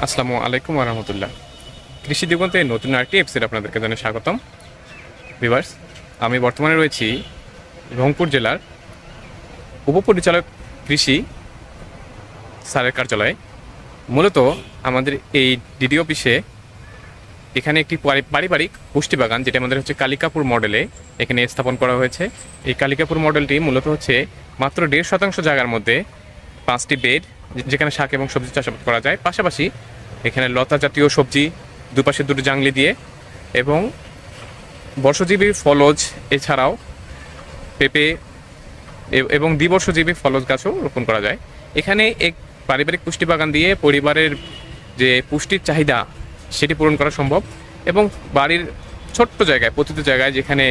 আসসালামু আলাইকুম রহমতুল্লাহ কৃষি দিগন্তে নতুন আরেকটি এপিসোড আপনাদেরকে জানাই স্বাগতম। ভিভার্স আমি বর্তমানে রয়েছি রংপুর জেলার উপপরিচালক কৃষি স্যারের কার্যালয়ে। মূলত আমাদের এই ডিডি অফিসে এখানে একটি পারি- পারিবারিক পুষ্টি বাগান, যেটা আমাদের হচ্ছে কালিকাপুর মডেলে এখানে স্থাপন করা হয়েছে। এই কালিকাপুর মডেলটি মূলত হচ্ছে মাত্র দেড় শতাংশ জায়গার মধ্যে পাঁচটি বেড, যেখানে শাক এবং সবজি চাষাবাদ করা যায়। পাশাপাশি এখানে লতা জাতীয় সবজি, দুপাশে দুটো জাংলি দিয়ে এবং বর্ষজীবী ফলজ এছাড়াও পেঁপে এবং দ্বিবর্ষজীবী ফলজ গাছও রোপণ করা যায়। এখানে এক পারিবারিক পুষ্টি বাগান দিয়ে পরিবারের যে পুষ্টির চাহিদা, সেটি পূরণ করা সম্ভব এবং বাড়ির ছোট্ট জায়গায় প্রতিটি জায়গায় যেখানে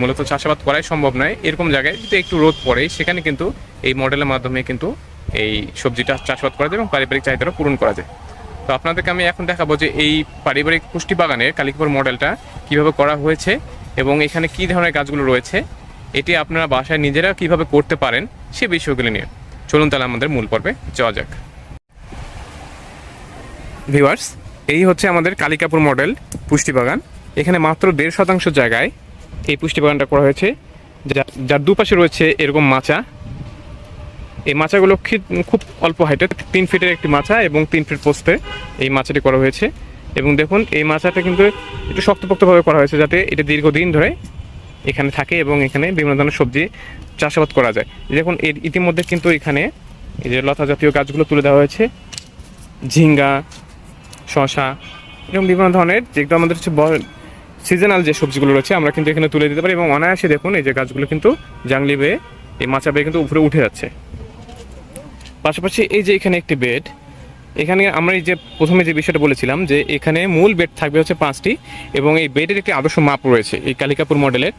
মূলত চাষাবাদ করাই সম্ভব নয়, এরকম জায়গায় যদি একটু রোদ পড়ে, সেখানে কিন্তু এই মডেলের মাধ্যমে কিন্তু এই সবজিটা চাষাবাদ করা যায় এবং পারিবারিক চাহিদাটা পূরণ করা যায়। তো আপনাদেরকে আমি এখন দেখাবো যে এই পারিবারিক পুষ্টি বাগানের কালিকপুর মডেলটা কীভাবে করা হয়েছে এবং এখানে কি ধরনের গাছগুলো রয়েছে, এটি আপনারা বাসায় নিজেরা কীভাবে করতে পারেন সে বিষয়গুলি নিয়ে। চলুন তাহলে আমাদের মূল পর্বে যাওয়া যাক। ভিউয়ার্স, এই হচ্ছে আমাদের কালিকাপুর মডেল পুষ্টি বাগান। এখানে মাত্র দেড় শতাংশ জায়গায় এই পুষ্টি বাগানটা করা হয়েছে। যার দুপাশে রয়েছে এরকম মাচা। এই মাচাগুলো খুব অল্প হাইটের তিন ফিটের একটি মাচা এবং তিন ফিট পোস্টে এই মাচাটি করা হয়েছে। এবং দেখুন, এই মাচাটা কিন্তু একটু শক্তপোক্তভাবে করা হয়েছে যাতে এটা দীর্ঘদিন ধরে এখানে থাকে এবং এখানে বিভিন্ন ধরনের সবজি চাষাবাদ করা যায়। দেখুন, এর ইতিমধ্যে কিন্তু এখানে এই যে লতা জাতীয় গাছগুলো তুলে দেওয়া হয়েছে। ঝিঙ্গা শশা এরকম বিভিন্ন ধরনের যেগুলো আমাদের হচ্ছে সিজনাল যে সবজিগুলো রয়েছে, আমরা কিন্তু এখানে তুলে দিতে পারি। এবং অনায়াসে দেখুন, এই যে গাছগুলো কিন্তু জাংলি বেয়ে এই মাচা বেয়ে কিন্তু উপরে উঠে যাচ্ছে। পাশাপাশি এই যে এখানে একটি বেড এখানে আমরা এই যে প্রথমে যে বিষয়টা বলেছিলাম যে এখানে মূল বেড থাকবে হচ্ছে পাঁচটি এবং এই বেডের একটি আদর্শ মাপ রয়েছে এই কালিকাপুর মডেলের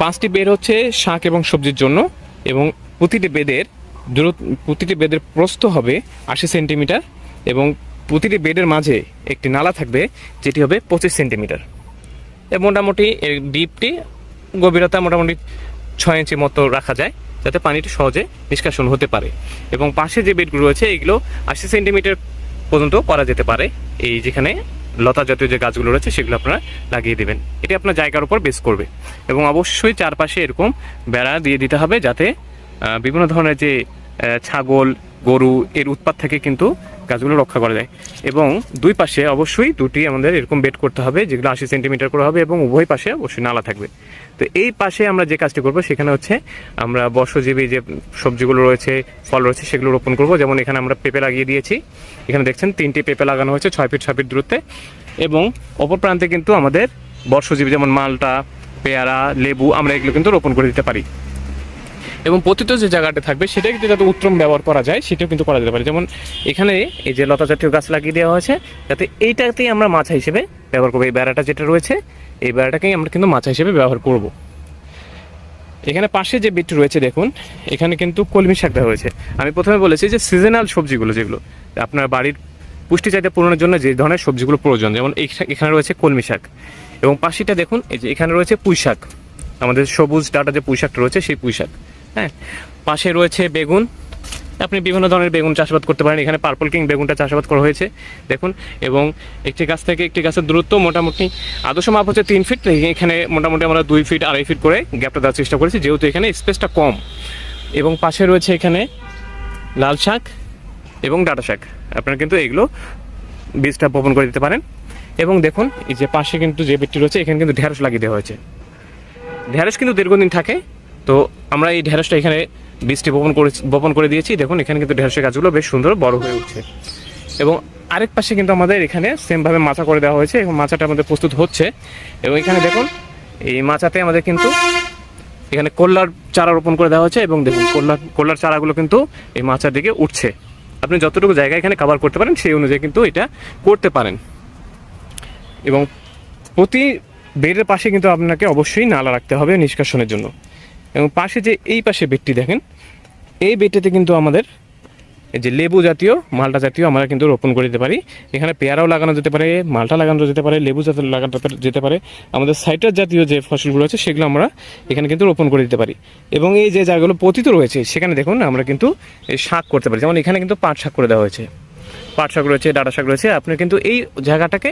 পাঁচটি বেড হচ্ছে শাক এবং সবজির জন্য এবং প্রতিটি বেদের দূর প্রতিটি বেদের প্রস্থ হবে আশি সেন্টিমিটার এবং প্রতিটি বেডের মাঝে একটি নালা থাকবে যেটি হবে পঁচিশ সেন্টিমিটার। মোটামুটি এর ডিপটি গভীরতা মোটামুটি ছয় ইঞ্চি মতো রাখা যায়। যাতে পানিটি সহজে নিষ্কাশন হতে পারে। এবং পাশে যে বেডগুলো রয়েছে, এগুলো আশি সেন্টিমিটার পর্যন্ত করা যেতে পারে। এই যেখানে লতা জাতীয় যে গাছগুলো রয়েছে, সেগুলো আপনারা লাগিয়ে দেবেন। এটি আপনার জায়গার উপর বেস করবে। এবং অবশ্যই চারপাশে এরকম বেড়া দিয়ে দিতে হবে যাতে বিভিন্ন ধরনের যে ছাগল, গরু এর উৎপাত থেকে কিন্তু গাছগুলো রক্ষা করা যায়। এবং দুই পাশে অবশ্যই দুটি আমাদের এরকম বেড করতে হবে, যেগুলো আশি সেন্টিমিটার করে হবে এবং উভয় পাশে অবশ্যই নালা থাকবে। তো এই পাশে আমরা যে কাজটি করব, সেখানে হচ্ছে আমরা বর্ষজীবী যে সবজিগুলো রয়েছে, ফল রয়েছে, সেগুলো রোপণ করব। যেমন এখানে আমরা পেঁপে লাগিয়ে দিয়েছি। এখানে দেখছেন তিনটি পেঁপে লাগানো হয়েছে ছয় ফিট ছয় ফিট দূরত্বে। এবং অপর প্রান্তে কিন্তু আমাদের বর্ষজীবী যেমন মালটা, পেয়ারা, লেবু, আমরা এগুলো কিন্তু রোপণ করে দিতে পারি। এবং পতিত যে জায়গাটা থাকবে সেটা কিন্তু যাতে উত্তম ব্যবহার করা যায়, সেটাও কিন্তু করা যেতে পারে। যেমন এখানে এই যে লতা জাতীয় গাছ লাগিয়ে দেওয়া হয়েছে, যাতে এইটাতেই আমরা মাছা হিসেবে ব্যবহার করব। এই বেড়াটা যেটা রয়েছে, এই বেড়াটাকেই আমরা কিন্তু মাছা হিসেবে ব্যবহার করব। এখানে পাশে যে বিটটি রয়েছে, দেখুন, এখানে কিন্তু কলমি শাক দেওয়া হয়েছে। আমি প্রথমে বলেছি যে সিজনাল সবজিগুলো যেগুলো, আপনার বাড়ির পুষ্টি চাহিদা পূরণের জন্য যে ধরনের সবজিগুলো প্রয়োজন, যেমন এখানে রয়েছে কলমি শাক। এবং পাশেটা দেখুন, এই যে এখানে রয়েছে পুঁই শাক। আমাদের সবুজ ডাটা যে পুঁই শাকটা রয়েছে, সেই পুঁই শাক। হ্যাঁ পাশে রয়েছে বেগুন। আপনি বিভিন্ন ধরনের বেগুন চাষাবাদ করতে পারেন। এখানে পার্পল কিং বেগুনটা চাষাবাদ করা হয়েছে, দেখুন। এবং একটি গাছ থেকে একটি গাছের দূরত্ব মোটামুটি আদর্শ মাপ হচ্ছে তিন ফিট এখানে মোটামুটি আমরা দুই ফিট আড়াই ফিট করে গ্যাপটা দেওয়ার চেষ্টা করেছি, যেহেতু এখানে স্পেসটা কম। এবং পাশে রয়েছে এখানে লাল শাক এবং ডাটা শাক। আপনারা কিন্তু এগুলো বীজটা বপন করে দিতে পারেন। এবং দেখুন, এই যে পাশে কিন্তু যে বেডটি রয়েছে, এখানে কিন্তু ঢেঁড়স লাগিয়ে দেওয়া হয়েছে। ঢেঁড়স কিন্তু দীর্ঘদিন থাকে তো আমরা এই ঢেঁড়সটা এখানে বীজটি বপন করে বপন করে দিয়েছি। দেখুন, এখানে কিন্তু ঢেঁড়সের গাছগুলো বেশ সুন্দর বড় হয়ে উঠছে। এবং আরেক পাশে কিন্তু আমাদের এখানে সেমভাবে মাচা করে দেওয়া হয়েছে এবং মাচাটা আমাদের প্রস্তুত হচ্ছে। এবং এখানে দেখুন, এই মাচাতে আমাদের কিন্তু এখানে কল্লার চারা রোপণ করে দেওয়া হয়েছে এবং দেখুন, কল্লার কল্লার চারাগুলো কিন্তু এই মাচার দিকে উঠছে। আপনি যতটুকু জায়গা এখানে কভার করতে পারেন, সেই অনুযায়ী কিন্তু এটা করতে পারেন। এবং প্রতি বেডের পাশে কিন্তু আপনাকে অবশ্যই নালা রাখতে হবে নিষ্কাশনের জন্য। এবং পাশে যে এই পাশে বেডটি দেখেন, এই বেডটিতে কিন্তু আমাদের যে লেবু জাতীয়, মালটা জাতীয় আমরা কিন্তু রোপণ করে দিতে পারি। এখানে পেয়ারাও লাগানো যেতে পারে, মালটা লাগানো যেতে পারে, লেবু জাতীয় লাগানো যেতে পারে। আমাদের সাইটার জাতীয় যে ফসলগুলো আছে, সেগুলো আমরা এখানে কিন্তু রোপণ করে দিতে পারি। এবং এই যে জায়গাগুলো পতিত রয়েছে, সেখানে দেখুন আমরা কিন্তু শাক করতে পারি। যেমন এখানে কিন্তু পাট শাক করে দেওয়া হয়েছে। পাট শাক রয়েছে, ডাটা শাক রয়েছে, আপনি কিন্তু এই জায়গাটাকে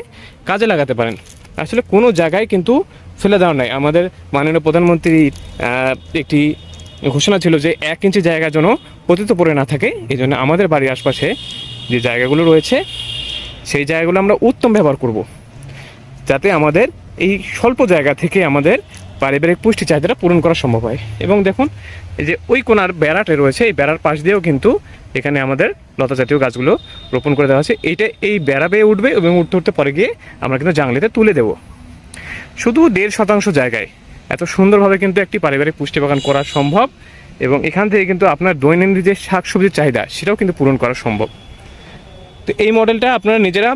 কাজে লাগাতে পারেন। আসলে কোনো জায়গায় কিন্তু ফেলে দেওয়া নাই। আমাদের মাননীয় প্রধানমন্ত্রী আহ, একটি ঘোষণা ছিল যে এক ইঞ্চি জায়গা যেন পতিত পড়ে না থাকে এই জন্য আমাদের বাড়ির আশপাশে যে জায়গাগুলো রয়েছে সেই জায়গাগুলো আমরা উত্তম ব্যবহার করব। যাতে আমাদের এই স্বল্প জায়গা থেকে আমাদের পারিবারিক পুষ্টি চাহিদাটা পূরণ করা সম্ভব হয়। এবং দেখুন এই যে ওই কোনার বেড়াটা রয়েছে এই বেড়ার পাশ দিয়েও কিন্তু এখানে আমাদের লতা জাতীয় গাছগুলো রোপণ করে দেওয়া আছে এইটা এই বেড়া বেয়ে উঠবে এবং উঠতে উঠতে পরে গিয়ে আমরা কিন্তু জাংলিতে তুলে দেবো। শুধু দেড় শতাংশ জায়গায় এত সুন্দরভাবে কিন্তু একটি পারিবারিক পুষ্টি বাগান করা সম্ভব এবং এখান থেকে কিন্তু আপনার দৈনন্দিন যে শাকসবজির চাহিদা সেটাও কিন্তু পূরণ করা সম্ভব। তো এই মডেলটা আপনারা নিজেরা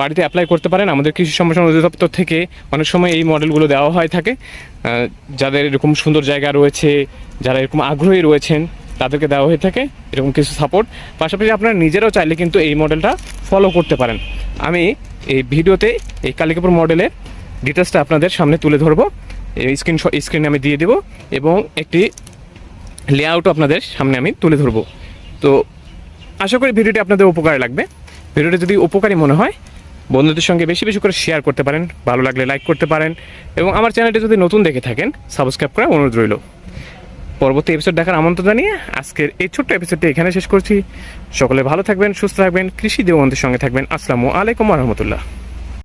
বাড়িতে অ্যাপ্লাই করতে পারেন। আমাদের কৃষি সম্প্রসারণ অধিদপ্তর থেকে অনেক সময় এই মডেলগুলো দেওয়া হয় থাকে। যাদের এরকম সুন্দর জায়গা রয়েছে, যারা এরকম আগ্রহী রয়েছেন তাদেরকে দেওয়া হয়ে থাকে এরকম কিছু সাপোর্ট পাশাপাশি আপনারা নিজেরাও চাইলে কিন্তু এই মডেলটা ফলো করতে পারেন। আমি এই ভিডিওতে এই কালিকাপুর মডেলের ডিটেলসটা আপনাদের সামনে তুলে ধরবো। স্ক্রিন স্ক্রিনে আমি দিয়ে দেবো এবং একটি লেআউটও আপনাদের সামনে আমি তুলে ধরবো। তো আশা করি ভিডিওটি আপনাদের উপকারে লাগবে। ভিডিওটি যদি উপকারী মনে হয়, বন্ধুদের সঙ্গে বেশি বেশি করে শেয়ার করতে পারেন, ভালো লাগলে লাইক করতে পারেন এবং আমার চ্যানেলটি যদি নতুন দেখে থাকেন সাবস্ক্রাইব করার অনুরোধ রইল। পরবর্তী এপিসোড দেখার আমন্ত্রণ জানিয়ে আজকের এই ছোট্ট এপিসোডটি এখানে শেষ করছি। সকলে ভালো থাকবেন, সুস্থ থাকবেন, কৃষি দেবন্ধের সঙ্গে থাকবেন। আসসালামু আলাইকুম রহমতুল্লাহ।